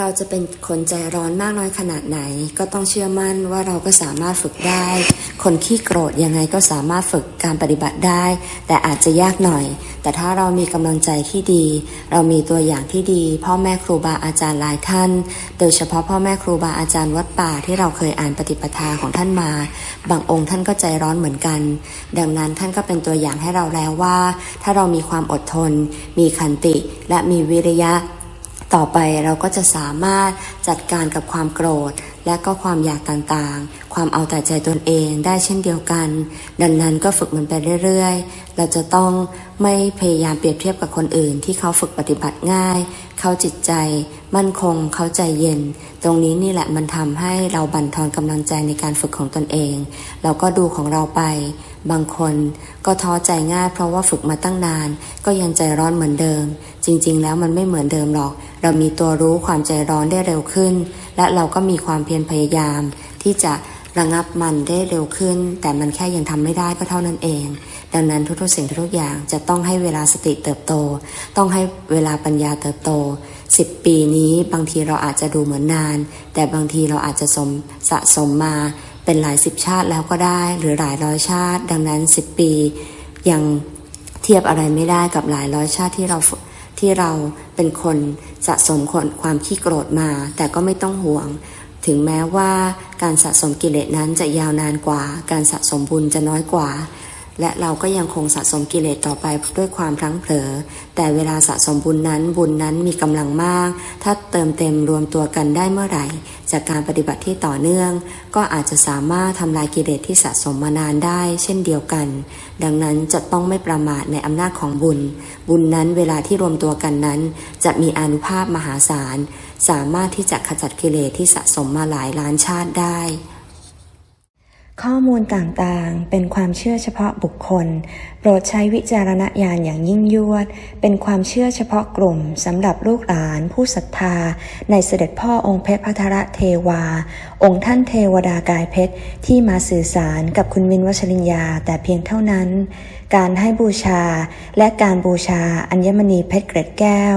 เราจะเป็นคนใจร้อนมากน้อยขนาดไหน ก็ต้องเชื่อมั่นว่าเราก็สามารถฝึกได้ คนขี้โกรธยังไงก็สามารถฝึกการปฏิบัติได้ แต่อาจจะยากหน่อย แต่ถ้าเรามีกำลังใจที่ดี เรามีตัวอย่างที่ดี พ่อแม่ครูบาอาจารย์หลายท่าน โดยเฉพาะพ่อแม่ครูบาอาจารย์วัดป่าที่เราเคยอ่านปฏิปทาของท่านมา บางองค์ท่านก็ใจร้อนเหมือนกัน ดังนั้นท่านก็เป็นตัวอย่างให้เราแล้วว่า ถ้าเรามีความอดทน มีขันติและมีวิริยะ ต่อไปเราก็จะสามารถจัดการกับความโกรธ และก็ความอยากต่างๆ ความเอาแต่ใจตนเองได้เช่นเดียวกัน ดังนั้นก็ฝึกมันไปเรื่อยๆ เราจะต้องไม่พยายามเปรียบเทียบกับคนอื่นที่เขาฝึกปฏิบัติง่าย เขาจิตใจ มั่นคงเขาใจเย็น ตรงนี้นี่แหละมันทำให้เราบั่นทอนกำลังใจในการฝึกของตนเอง เราก็ดูของเราไป บางคนก็ท้อใจง่าย เพราะว่าฝึกมาตั้งนาน ก็ยังใจร้อนเหมือนเดิม จริง ๆ แล้วมันไม่เหมือนเดิมหรอก เรามีตัวรู้ความใจร้อนได้เร็วขึ้น และเราก็มีความเพียรพยายามที่จะ ระงับมันได้เร็วขึ้น แต่มันแค่ยังทำไม่ได้ก็เท่านั้นเอง ดังนั้นทุกๆสิ่งทุกๆอย่างจะต้องให้เวลาสติเติบโต ต้องให้เวลาปัญญาเติบโต 10 ปีนี้บางทีเราอาจจะดูเหมือนนาน แต่บางทีเราอาจจะสมสะสมมาเป็นหลายสิบชาติแล้วก็ได้หรือหลายร้อยชาติ ดังนั้น 10 ปียังเทียบอะไรไม่ได้กับหลายร้อยชาติที่เราที่เราเป็นคนสะสมคนความขี้โกรธมา แต่ก็ไม่ต้องห่วง ถึงแม้ว่าการสะสมกิเลสนั้นจะยาวนานกว่า การสะสมบุญจะน้อยกว่า และเราก็ยังคงสะสมกิเลสต่อไปด้วยความพลั้งเผลอ แต่เวลาสะสมบุญนั้นบุญนั้นมีกำลังมาก ถ้าเติมเต็มรวมตัวกันได้เมื่อไหร่ จากการปฏิบัติที่ต่อเนื่อง ก็อาจจะสามารถทำลายกิเลสที่สะสมมานานได้ เช่นเดียวกัน ดังนั้นจะต้องไม่ประมาทในอำนาจของบุญ บุญนั้นเวลาที่รวมตัวกันนั้น จะมีอานุภาพมหาศาล สามารถที่จะขจัดกิเลสที่สะสมมาหลายล้านชาติได้ ข้อมูลต่างๆ เป็นความเชื่อเฉพาะบุคคล โปรดใช้วิจารณญาณอย่างยิ่งยวด เป็นความเชื่อเฉพาะกลุ่มสำหรับลูกหลานผู้ศรัทธา ในเสด็จพ่อองค์เพชรพัทรเทวา องค์ท่านเทวดากายเพชร ที่มาสื่อสารกับคุณวินวชริญญาแต่เพียงเท่านั้น การให้บูชาและการบูชาอัญมณีเพชรเกร็ดแก้ว